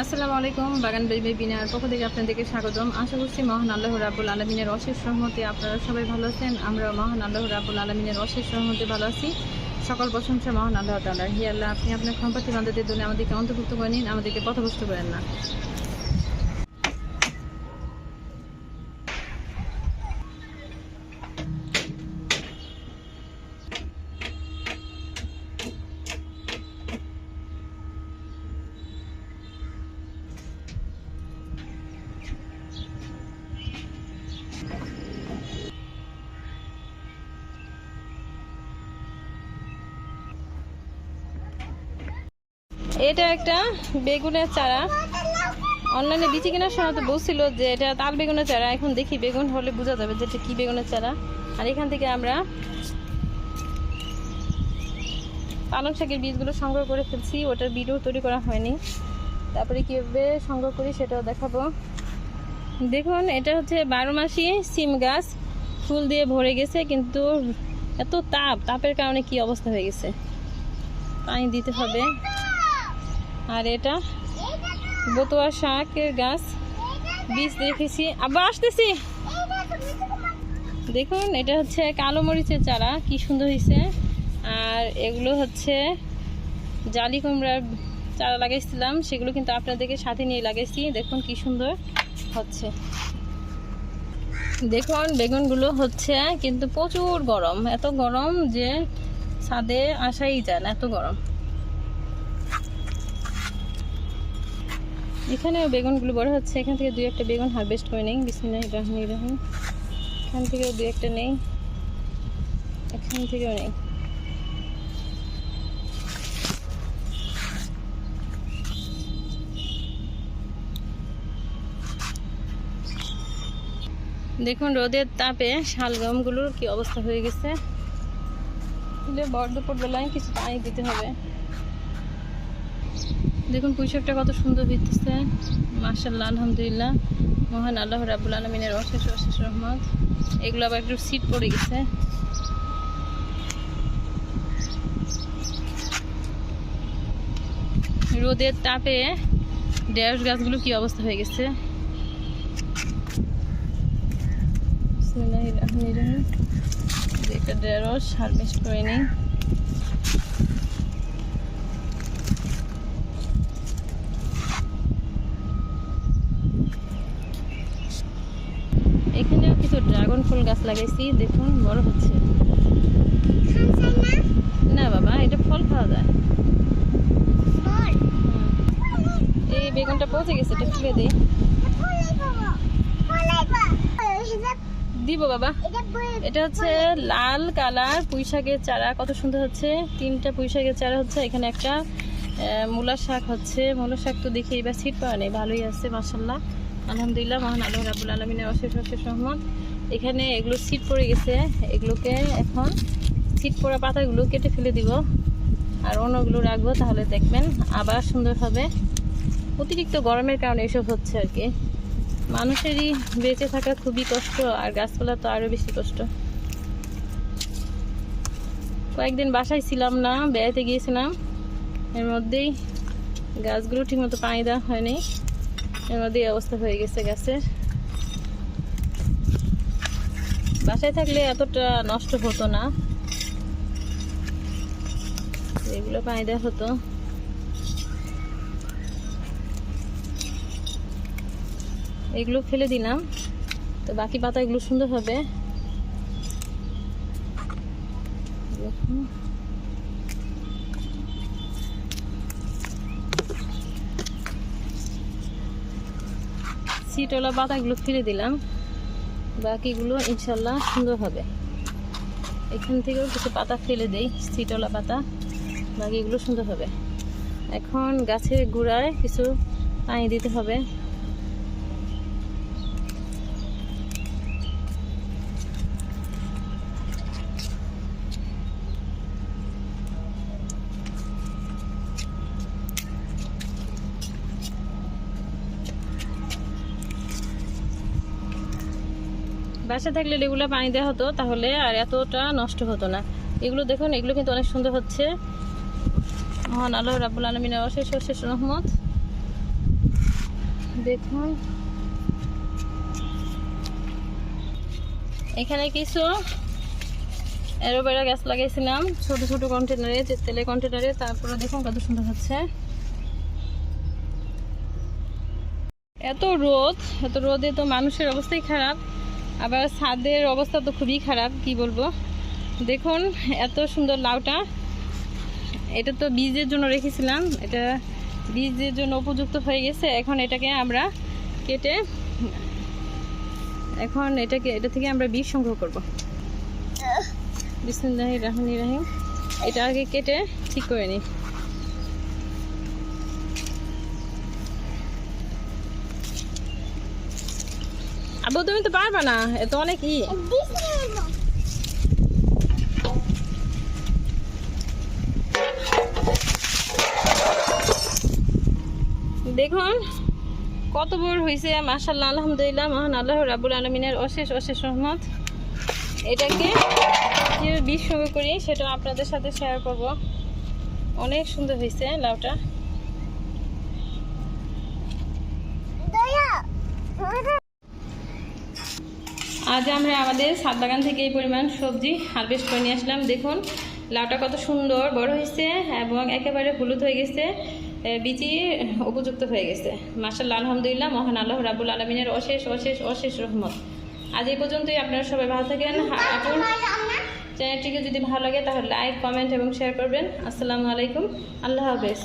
আসসালামু আলাইকুম, বাগান বেবি বিনার পক্ষ থেকে আপনাদেরকে স্বাগতম। আশা করছি মহান আল্লাহ রাবুল আলমিনের অশেষ রহমতে আপনারা সবাই ভালো আছেন। আমরা মহান আল্লাহ রাবুল আলমিনের অশেষ সহমতি ভালো আছি। সকল প্রশংসা মহান আল্লাহ তাল্লাহ হি আল্লাহ, আপনি আপনার সম্পত্তি বান্ধবদের জন্য আমাদেরকে অন্তর্ভুক্ত করে নিন, আমাদেরকে পথভ্রষ্ট করেন না। এটা একটা বেগুনের চারা। অনলাইনে বিচি কেনার সময় তো বলছিল যে এটা তাল বেগুনের চারা। এখন দেখি বেগুন হলে বোঝা যাবে যে এটা কি বেগুনের চারা। আর এখান থেকে আমরা পালং শাকের বীজগুলো সংগ্রহ করে ফেলছি। ওটার বীজও তৈরি করা হয়নি। তারপরে কীভাবে সংগ্রহ করি সেটাও দেখাবো। দেখুন, এটা হচ্ছে বারো মাসি সিম গাছ। ফুল দিয়ে ভরে গেছে, কিন্তু এত তাপ, তাপের কারণে কি অবস্থা হয়ে গেছে? পানি দিতে হবে। আর এটা বতুয়া শাকের গাছ। বীজ দেখেছি। আবার আসতেছি। দেখুন, এটা হচ্ছে কালো মরিচের চারা। কি সুন্দর হয়েছে। আর এগুলো হচ্ছে জালি কুমড়ার চারা লাগাইছিলাম। সেগুলো কিন্তু আপনাদেরকে সাথে নিয়ে লাগাইছি। দেখুন, কি সুন্দর হচ্ছে। দেখুন, বেগুনগুলো হচ্ছে কিন্তু প্রচুর গরম। এত গরম যে ছাদে আসাই যায় না, এত গরম। এখানেও বেগুনগুলো বড় হচ্ছে। এখান থেকে দুই একটা বেগুন হারভেস্ট করে নেই। বিসমিল্লাহ রহমান রহিম এখান থেকেও দুই একটা নেই। এখান থেকেও নেই। দেখুন, রোদের তাপে শালগমগুলোর কি অবস্থা হয়ে গেছে। বড় দুপুর বেলায় কিছু পানি দিতে হবে। দেখুন, পুঁইশাকটা কত সুন্দর হইতেছে। মার্শাল্লাহ আলহামদুলিল্লাহ। মহান আল্লাহ রাবুল আলমিনের অশেষ অশেষ রহমত। এগুলো আবার একটু সিট পড়ে গেছে। রোদের তাপে ঢেঁড়স গাছগুলো কি অবস্থা হয়ে গেছে। একটা হারভেস্ট করে নিই এখানেও কিছু ড্রাগন ফুল গাছ লাগাইছি দেখুন বড় হচ্ছে। না বাবা এটা ফল খাওয়া যায়। এই বেগুনটা পচে গেছে এটা ফেলে দিই দিব বাবা। এটা হচ্ছে লাল কালার পুঁই শাকের চারা কত সুন্দর হচ্ছে। তিনটা পুঁই শাকের চারা হচ্ছে এখানে একটা মূলার শাক হচ্ছে। মূলার শাক তো দেখি এবার সিট পাওয়া নেই ভালোই আছে মাসাল্লাহ আলহামদুলিল্লাহ মহান আল্লাহ রাবুল আলমিনের অশেষ অশেষ রহমত। এখানে এগুলো সিট পড়ে গেছে। এগুলোকে এখন সিট পড়া পাতাগুলো কেটে ফেলে দিব। আর অন্যগুলো রাখব, তাহলে দেখবেন আবার সুন্দর হবে। অতিরিক্ত গরমের কারণে এসব হচ্ছে আর কি। মানুষেরই বেঁচে থাকা খুবই কষ্ট, আর গাছপালা তো আরও বেশি কষ্ট। কয়েকদিন বাসায় ছিলাম না, বেড়াতে গিয়েছিলাম। এর মধ্যেই গাছগুলো ঠিকমতো পানি দেওয়া হয়নি। এর মধ্যে এই অবস্থা হয়ে গেছে গাছের। বাসায় থাকলে এতটা নষ্ট হতো না। এগুলো পানি দেওয়া হতো। এগুলো ফেলে দিলাম। তো বাকি পাতাগুলো সুন্দর হবে। সিটওয়ালা পাতাগুলো ফেলে দিলাম। বাকিগুলো ইনশাল্লাহ সুন্দর হবে। এখান থেকেও কিছু পাতা ফেলে দেই, শীতলা পাতা। বাকিগুলো সুন্দর হবে। এখন গাছের গোড়ায় কিছু পানি দিতে হবে। বাসা থাকলে এগুলো পানি দেওয়া হতো, তাহলে আর এতটা নষ্ট হতো না। এগুলো দেখুন, এগুলো কিন্তু অনেক সুন্দর হচ্ছে। মহান আল্লাহ রাবুল অশেষ রহমত। দেখুন। এখানে কিছু অ্যারোবেরা গাছ লাগাইছিলাম, ছোট ছোট কন্টেনারে যে তেলের কন্টেনারে তারপরে দেখুন কত সুন্দর হচ্ছে। এত রোদ, এত রোদে তো মানুষের অবস্থাই খারাপ। আবার ছাদের অবস্থা তো খুবই খারাপ, কি বলব? দেখুন, এত সুন্দর লাউটা। এটা তো বীজের জন্য রেখেছিলাম। এটা বীজের জন্য উপযুক্ত হয়ে গেছে। এখন এটাকে আমরা কেটে, এখন এটাকে, এটা থেকে আমরা বীজ সংগ্রহ করব। বিসমুল্লাহ রহমান রাহিম। এটা আগে কেটে ঠিক করে নিই। আবু, তুমি তো পারবা না এত অনেক ই। দেখুন, কত বড় হয়েছে মাশাল্লাহ আলহামদুলিল্লাহ, মহান আল্লাহ রাবুল আলমিনের অশেষ অশেষ রহমত। এটাকে বীজ সঙ্গে করি সেটা আপনাদের সাথে শেয়ার করব। অনেক সুন্দর হয়েছে লাউটা। আজ আমরা আমাদের ছাদ বাগান থেকে এই পরিমাণ সবজি হারভেস্ট করে নিয়ে আসলাম। দেখুন, লাউটা কত সুন্দর, বড় হয়েছে এবং একেবারে হলুদ হয়ে গেছে বিচি উপযুক্ত হয়ে গেছে। মাসাল্লাহ আলহামদুলিল্লাহ, মহান আল্লাহ রাবুল আলমিনের অশেষ অশেষ অশেষ রহমত। আজ এই পর্যন্তই, আপনারা সবাই ভালো থাকেন। আপুর চ্যানেলটিকে যদি ভালো লাগে, তাহলে লাইক, কমেন্ট এবং শেয়ার করবেন। আসসালামু আলাইকুম, আল্লাহ হাফেজ।